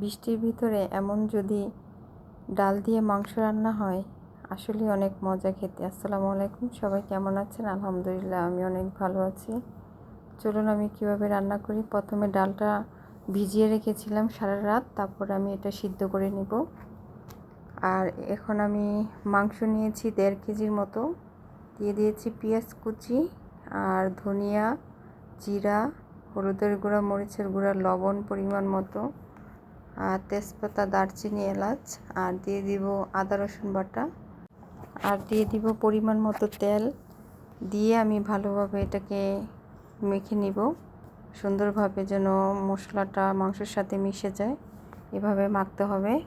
বৃষ্টির ভিতরে এমন যদি ডাল দিয়ে মাংস রান্না হয়, আসলে অনেক মজা খেতে। আসসালামু আলাইকুম, সবাই কেমন আছেন? আলহামদুলিল্লাহ, আমি অনেক ভালো আছি। চলুন আমি কীভাবে রান্না করি? প্রথমে ডালটা ভিজিয়ে রেখেছিলাম সারা রাত, তারপর আমি এটা সিদ্ধ করে নিব। আর এখন আমি মাংস নিয়েছি দেড় কেজির মতো। দিয়ে দিয়েছি পেঁয়াজ কুচি আর ধনিয়া, জিরা, হলুদের গুঁড়া, মরিচের গুঁড়া, লবণ পরিমাণ মতো। আর তেজপাতা, দারচিনি, এলাচ, আর দিয়ে দিব আদা, রসুন বাটা। আর দিয়ে দিব পরিমাণ মতো তেল। দিয়ে আমি ভালোভাবে এটাকে মেখে নিব। সুন্দরভাবে যেন মশলাটা, মাংসের সাথে মিশে যায়। এভাবে মাখতে হবে।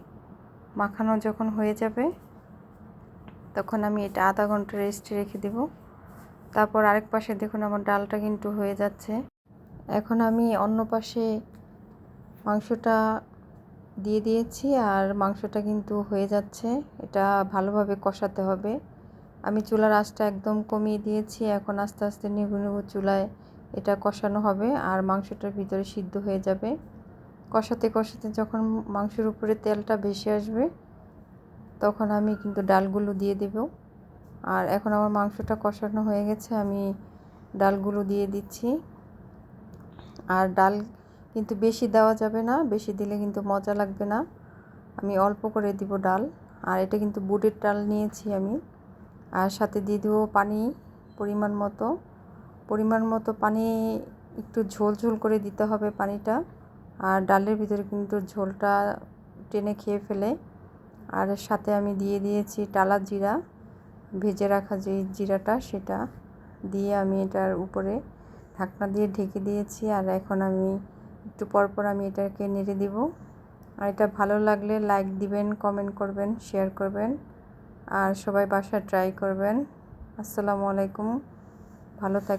মাখানো যখন হয়ে যাবে, তখন আমি এটা আধা ঘণ্টা রেস্টে রেখে দেব। তারপর আরেক পাশে দেখুন আমার ডালটা কিন্তু হয়ে যাচ্ছে। এখন আমি অন্য পাশে মাংসটা দিয়ে দিয়েছি আর মাংসটা কিন্তু হয়ে যাচ্ছে। এটা ভালোভাবে কষাতে হবে। আমি চুলার আঁচটা একদম কমিয়ে দিয়েছি। এখন আস্তে আস্তে নিবু নিবু চুলায় এটা কষানো হবে আর মাংসটার ভিতরে সিদ্ধ হয়ে যাবে। কষাতে কষাতে যখন মাংসের উপরে তেলটা ভেসে আসবে, তখন আমি কিন্তু ডালগুলো দিয়ে দেব। আর এখন আমার মাংসটা কষানো হয়ে গেছে। আমি ডালগুলো দিয়ে দিচ্ছি। আর ডাল কিন্তু বেশি দেওয়া যাবে না, বেশি দিলে কিন্তু মজা লাগবে না। আমি অল্প করে দিব ডাল, আর এটা কিন্তু বুটের ডাল নিয়েছি আমি। আর সাথে দিয়ে দেবো পানি, পরিমাণ মতো। পরিমাণ মতো পানি একটু ঝোল ঝোল করে দিতে হবে পানিটা। আর ডালের ভিতরে কিন্তু ঝোলটা টেনে খেয়ে ফেলে। আর সাথে আমি দিয়ে দিয়েছি টালা জিরা, ভেজে রাখা যে জিরাটা সেটা। দিয়ে আমি এটার উপরে ঢাকনা দিয়ে ঢেকে দিয়েছি, আর এখন আমি একটু পরপর আমি এটাকে নেড়ে দিব। আর এটা ভালো লাগলে লাইক দিবেন কমেন্ট করবেন শেয়ার করবেন। আর সবাই বাসা ট্রাই করবেন। আসসালামু আলাইকুম। ভালো থাকে